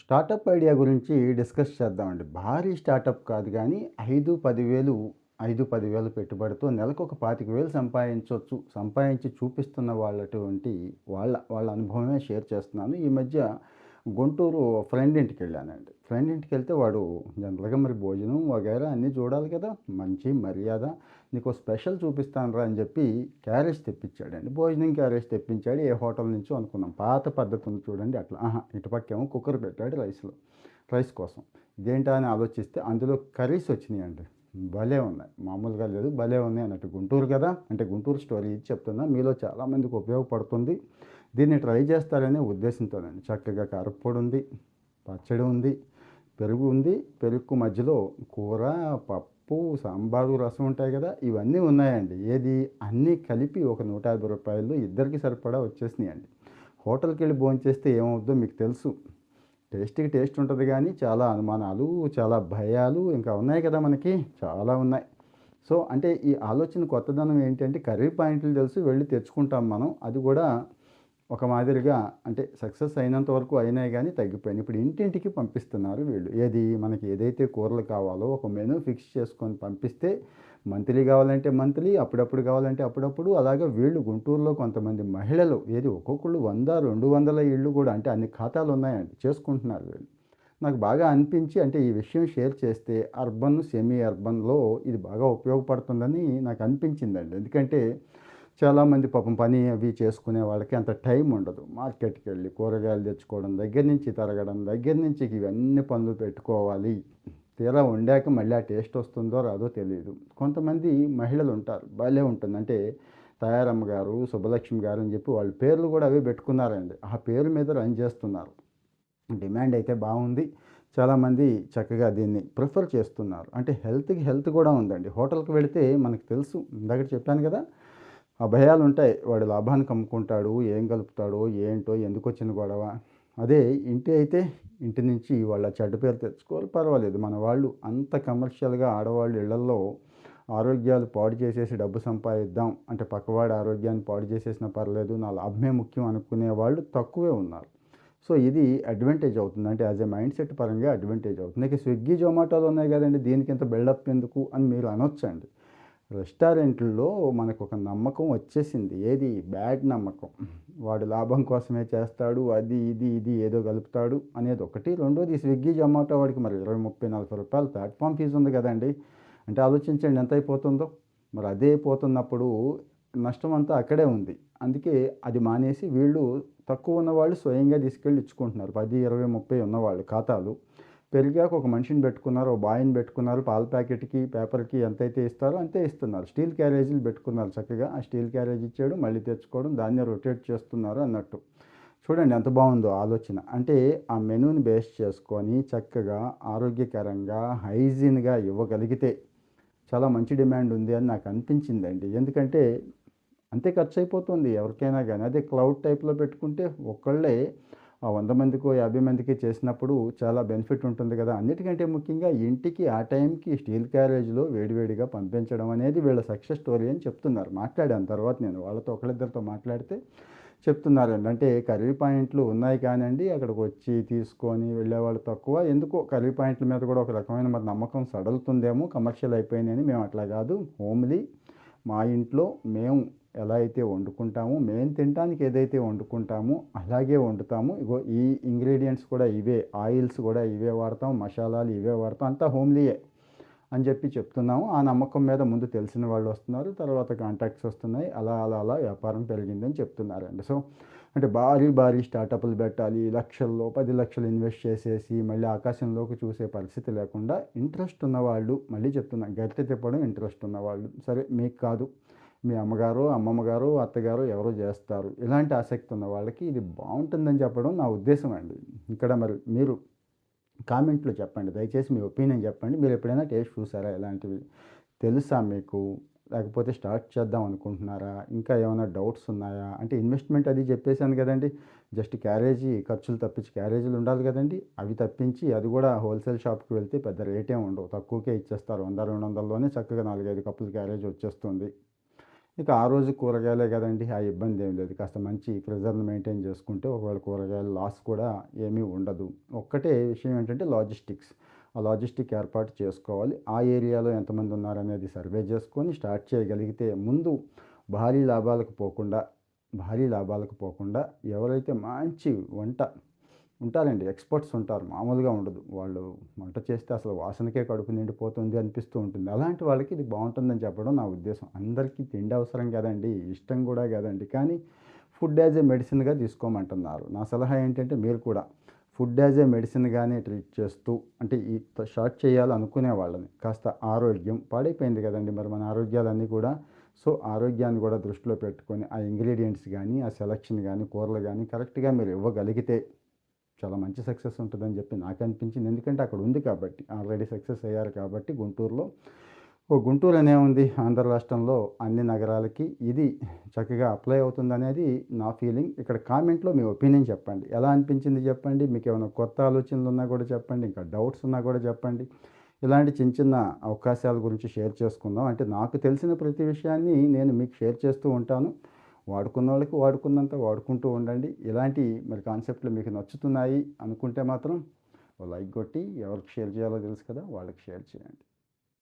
Startup idea గురించి discuss చేద్దామండి. భారీ స్టార్టప్ కాదు కానీ ఐదు పదివేలు ఐదు పదివేలు పెట్టుబడితో నెలకు ఒక పాతిక వేలు సంపాదించవచ్చు సంపాదించి చూపిస్తున్న వాళ్ళటువంటి వాళ్ళ వాళ్ళ అనుభవమే షేర్ చేస్తున్నాను. ఈ మధ్య గుంటూరు ఫ్రెండ్ ఇంటికి వెళ్ళానండి ఫ్రెండ్ ఇంటికెళ్తే వాడు జనరల్‌గా మరి భోజనం వగైరా అన్నీ చూడాలి కదా! మంచి మర్యాద నీకు స్పెషల్ చూపిస్తానురా అని చెప్పి క్యారేజ్ తెప్పించాడండి. భోజనం క్యారేజ్ తెప్పించాడు. ఏ హోటల్ నుంచో అనుకున్నాం. పాత పద్ధతి ఉంది చూడండి అట్లా. ఆహా! ఇటుపక్కేమో కుక్కర్ పెట్టాడు రైస్‌లో రైస్ కోసం. ఇదేంటా అని ఆలోచిస్తే అందులో కర్రీస్ వచ్చినాయండి. భలే ఉన్నాయి. మామూలుగా లేదు భలే ఉన్నాయి అన్నట్టు. గుంటూరు కదా! అంటే గుంటూరు స్టోరీ ఇది చెప్తున్నా. మీలో చాలామందికి ఉపయోగపడుతుంది. దీన్ని ట్రై చేస్తారనే ఉద్దేశంతోనండి. చక్కగా కారప్పొడి ఉంది, పచ్చడి ఉంది, పెరుగు ఉంది. పెరుగుకు మధ్యలో కూర, పప్పు, సాంబారు, రసం ఉంటాయి కదా! ఇవన్నీ ఉన్నాయండి. ఏది అన్నీ కలిపి ఒక నూట యాభై రూపాయలు ఇద్దరికి సరిపడా వచ్చేసినాయండి. హోటల్కి వెళ్ళి భోంచేస్తే ఏమవుద్దో మీకు తెలుసు. టేస్ట్‌కి టేస్ట్ ఉంటుంది కానీ చాలా అనుమానాలు, చాలా భయాలు ఇంకా ఉన్నాయి కదా మనకి. చాలా ఉన్నాయి. సో, అంటే ఈ ఆలోచన కొత్తదనం ఏంటంటే కర్రీ పాయింట్లు తెలుసు వెళ్ళి తెచ్చుకుంటాం మనం. అది కూడా ఒక మాదిరిగా అంటే సక్సెస్ అయినంత వరకు అయినాయి కానీ తగ్గిపోయినాయి. ఇప్పుడు ఇంటింటికి పంపిస్తున్నారు వీళ్ళు. ఏది మనకి ఏదైతే కూరలు కావాలో ఒక మెనూ ఫిక్స్ చేసుకొని పంపిస్తే మంత్లీ కావాలంటే మంత్లీ, అప్పుడప్పుడు కావాలంటే అప్పుడప్పుడు అలాగే వీళ్ళు గుంటూరులో కొంతమంది మహిళలు ఏది ఒక్కొక్కళ్ళు 100, 200 ఇళ్ళు కూడా అంటే అన్ని ఖాతాలు ఉన్నాయండి. చేసుకుంటున్నారు వీళ్ళు. నాకు బాగా అనిపించి అంటే ఈ విషయం షేర్ చేస్తే అర్బన్, సెమీ అర్బన్‌లో ఇది బాగా ఉపయోగపడుతుందని నాకు అనిపించిందండి. ఎందుకంటే చాలామంది పాపం పని అవి చేసుకునే వాళ్ళకి అంత టైం ఉండదు. మార్కెట్కి వెళ్ళి కూరగాయలు తెచ్చుకోవడం దగ్గర నుంచి తరగడం దగ్గర నుంచి ఇవన్నీ పనులు పెట్టుకోవాలి. తీరా వండాక మళ్ళీ ఆ టేస్ట్ వస్తుందో రాదో తెలియదు కొంతమంది మహిళలు ఉంటారు. భలే ఉంటుంది. అంటే తయారమ్మ గారు, శుభలక్ష్మి గారు అని చెప్పి వాళ్ళ పేర్లు కూడా అవే పెట్టుకున్నారండి. ఆ పేరు మీద రన్ చేస్తున్నారు. డిమాండ్ అయితే బాగుంది. చాలామంది చక్కగా దీన్ని ప్రిఫర్ చేస్తున్నారు. అంటే హెల్త్‌కి హెల్త్ కూడా ఉందండి. హోటల్‌కి వెళితే మనకు తెలుసు. ఇందాక చెప్పాను కదా! ఆ భయాలు ఉంటాయి. వాడు లాభానికి అమ్ముకుంటాడు. ఏం కలుపుతాడో ఏంటో ఎందుకు వచ్చిన గొడవ. అదే ఇంటి అయితే ఇంటి నుంచి వాళ్ళ చెడ్డ పేరు తెచ్చుకోవాలి పర్వాలేదు. మన వాళ్ళు అంత కమర్షియల్‌గా ఆడవాళ్ళు ఇళ్ళలో ఆరోగ్యాలు పాడు చేసేసి డబ్బు సంపాదిద్దాం అంటే పక్కవాడి ఆరోగ్యాన్ని పాడు చేసేసినా పర్లేదు. నా లాభమే ముఖ్యం అనుకునే వాళ్ళు తక్కువే ఉన్నారు. సో, ఇది అడ్వాంటేజ్ అవుతుంది. అంటే యాస్ ఎ మైండ్ సెట్ పరంగా అడ్వాంటేజ్ అవుతుంది. ఇక స్విగ్గీ, జొమాటోలు ఉన్నాయి కదండీ! దీనికింత బిల్డప్ ఎందుకు అని మీరు అనొచ్చండి. రెస్టారెంట్లో మనకు ఒక నమ్మకం వచ్చేసింది. ఏది బ్యాడ్ నమ్మకం. వాడు లాభం కోసమే చేస్తాడు. అది, ఇది, ఇది ఏదో కలుపుతాడు అనేది ఒకటి. రెండోది స్విగ్గీ, జొమాటో వాడికి మరి ఇరవై ముప్పై నలభై రూపాయలు ప్లాట్‌ఫార్మ్ ఫీజు ఉంది కదండీ! అంటే ఆలోచించండి ఎంత అయిపోతుందో. మరి అదే పోతున్నప్పుడు నష్టం అంతా అక్కడే ఉంది. అందుకే అది మానేసి వీళ్ళు తక్కువ ఉన్నవాళ్ళు స్వయంగా తీసుకెళ్ళి ఇచ్చుకుంటున్నారు. 10, 20, 30 ఉన్నవాళ్ళు ఖాతాలు. పెరిగాక ఒక మనిషిని పెట్టుకున్నారు. ఒక బాయ్‌ని పెట్టుకున్నారు. పాల ప్యాకెట్‌కి, పేపర్‌కి ఎంతైతే ఇస్తారో అంతే ఇస్తున్నారు. స్టీల్ క్యారేజీలు పెట్టుకున్నారు చక్కగా. ఆ స్టీల్ క్యారేజ్ ఇచ్చాడు. మళ్ళీ తెచ్చుకోవడం దాన్ని రొటేట్ చేస్తున్నారు అన్నట్టు. చూడండి ఎంత బాగుందో ఆలోచన. అంటే ఆ మెనూని బేస్ చేసుకొని చక్కగా ఆరోగ్యకరంగా, హైజీన్‌గా ఇవ్వగలిగితే చాలా మంచి డిమాండ్ ఉంది అని నాకు అనిపించిందండి. ఎందుకంటే అంతే ఖర్చయిపోతుంది ఎవరికైనా కానీ అదే క్లౌడ్ టైప్‌లో పెట్టుకుంటే ఒక్కళ్ళే ఆ వంద మందికో, 50 మందికి చేసినప్పుడు చాలా బెనిఫిట్ ఉంటుంది కదా! అన్నిటికంటే ముఖ్యంగా ఇంటికి ఆ టైంకి స్టీల్ క్యారేజ్‌లో వేడివేడిగా పంపించడం అనేది వీళ్ళ సక్సెస్ స్టోరీ అని చెప్తున్నారు. మాట్లాడాను తర్వాత నేను వాళ్ళతో ఒకళ్ళిద్దరితో మాట్లాడితే చెప్తున్నారండి. అంటే కర్రీ పాయింట్లు ఉన్నాయి కానండి అక్కడికొచ్చి తీసుకొని వెళ్ళేవాళ్ళు తక్కువ. ఎందుకో కర్రీ పాయింట్ల మీద కూడా ఒక రకమైన మరి నమ్మకం సడలుతుందేమో కమర్షియల్ అయిపోయినాయని మేము అట్లా కాదు. హోమ్‌లీ మా ఇంట్లో మేము ఎలా అయితే వండుకుంటామో, మేము తినటానికి ఏదైతే వండుకుంటామో అలాగే వండుతాము. ఇగో ఈ ఇంగ్రీడియంట్స్ కూడా ఇవే. ఆయిల్స్ కూడా ఇవే వాడతాం. మసాలాలు ఇవే వాడతాం. అంతా హోమ్‌లీయే అని చెప్పి చెప్తున్నాము. ఆ నమ్మకం మీద ముందు తెలిసిన వాళ్ళు వస్తున్నారు. తర్వాత కాంటాక్ట్స్ వస్తున్నాయి. అలా, అలా, అలా వ్యాపారం పెరిగిందని చెప్తున్నారండి. సో, అంటే భారీ, భారీ స్టార్టప్‌లు పెట్టాలి. లక్షల్లో, పది లక్షలు ఇన్వెస్ట్ చేసేసి మళ్ళీ ఆకాశంలోకి చూసే పరిస్థితి లేకుండా ఇంట్రెస్ట్ ఉన్నవాళ్ళు మళ్ళీ చెప్తున్నా గట్టి తిప్పడం ఇంట్రెస్ట్ ఉన్నవాళ్ళు. సరే మీకు కాదు. మీ అమ్మగారు అమ్మమ్మ గారు అత్తగారు ఎవరో చేస్తారు. ఇలాంటి ఆసక్తి ఉన్న వాళ్ళకి ఇది బాగుంటుందని చెప్పడం నా ఉద్దేశం అండి. ఇక్కడ మరి మీరు కామెంట్‌లో చెప్పండి. దయచేసి మీ ఒపీనియన్ చెప్పండి. మీరు ఎప్పుడైనా టేస్ట్ చూసారా ఇలాంటివి? తెలుసా మీకు? లేకపోతే స్టార్ట్ చేద్దాం అనుకుంటున్నారా? ఇంకా ఏమైనా డౌట్స్ ఉన్నాయా? అంటే ఇన్వెస్ట్‌మెంట్ అది చెప్పేశాను కదండీ! జస్ట్ క్యారేజీ ఖర్చులు తప్పించి క్యారేజీలు ఉండాలి కదండీ! అవి తప్పించి అది కూడా హోల్‌సేల్ షాప్‌కి వెళ్తే పెద్ద రేటే ఉండవు. తక్కువకే ఇచ్చేస్తారు. 100, 200లోనే చక్కగా నాలుగైదు కప్పులు క్యారేజ్ వచ్చేస్తుంది. ఇక ఆ రోజు కూరగాయలే కదండి ఆ ఇబ్బంది ఏం లేదు. కాస్త మంచి ప్రెజర్ని మెయింటైన్ చేసుకుంటే ఒకవేళ కూరగాయల లాస్ కూడా ఏమీ ఉండదు. ఒక్కటే విషయం ఏంటంటే లాజిస్టిక్స్. ఆ లాజిస్టిక్ ఏర్పాటు చేసుకోవాలి. ఆ ఏరియాలో ఎంతమంది ఉన్నారనేది సర్వే చేసుకొని స్టార్ట్ చేయగలిగితే ముందు భారీ లాభాలకు పోకుండా భారీ లాభాలకు పోకుండా ఎవరైతే మంచి వంట ఉంటారండి. ఎక్స్పర్ట్స్ ఉంటారు. మామూలుగా ఉండదు. వాళ్ళు వంట చేస్తే అసలు వాసనకే కడుపు నిండిపోతుంది అనిపిస్తూ ఉంటుంది. అలాంటి వాళ్ళకి ఇది బాగుంటుందని చెప్పడం నా ఉద్దేశం. అందరికీ తిండి అవసరం కదండి. ఇష్టం కూడా కదండి. కానీ ఫుడ్ యాజ్ ఏ మెడిసిన్గా తీసుకోమంటున్నారు. నా సలహా ఏంటంటే మీరు కూడా ఫుడ్ యాజ్ ఏ మెడిసిన్గానే ట్రీట్ చేస్తూ అంటే ఈ షార్ట్ చేయాలనుకునే వాళ్ళని. కాస్త ఆరోగ్యం పాడైపోయింది కదండి మరి మన ఆరోగ్యాలన్నీ కూడా. సో ఆరోగ్యాన్ని కూడా దృష్టిలో పెట్టుకొని ఆ ఇంగ్రీడియంట్స్ కానీ ఆ సెలక్షన్ కానీ కూరలు కానీ కరెక్ట్గా మీరు ఇవ్వగలిగితే చాలా మంచి సక్సెస్ ఉంటుందని చెప్పి నాకు అనిపించింది ఎందుకంటే అక్కడ ఉంది కాబట్టి ఆల్రెడీ సక్సెస్ అయ్యారు కాబట్టి గుంటూరులో. ఓ గుంటూరు అనే ఉంది ఆంధ్ర రాష్ట్రంలో అన్ని నగరాలకి. ఇది చక్కగా అప్లై అవుతుంది అనేది నా ఫీలింగ్ ఇక్కడ కామెంట్లో మీ ఒపీనియన్ చెప్పండి. ఎలా అనిపించింది చెప్పండి? మీకు ఏమైనా కొత్త ఆలోచనలు ఉన్నా కూడా చెప్పండి. ఇంకా డౌట్స్ ఉన్నా కూడా చెప్పండి. ఇలాంటి చిన్న చిన్న అవకాశాల గురించి షేర్ చేసుకుందాం. అంటే నాకు తెలిసిన ప్రతి విషయాన్ని నేను మీకు షేర్ చేస్తూ ఉంటాను. వాడుకున్న వాళ్ళకి వాడుకున్నంత వాడుకుంటూ ఉండండి. ఇలాంటి మరి కాన్సెప్ట్లు మీకు నచ్చుతున్నాయి అనుకుంటే మాత్రం లైక్ కొట్టి ఎవరికి షేర్ చేయాలో తెలుసు కదా వాళ్ళకి షేర్ చేయండి.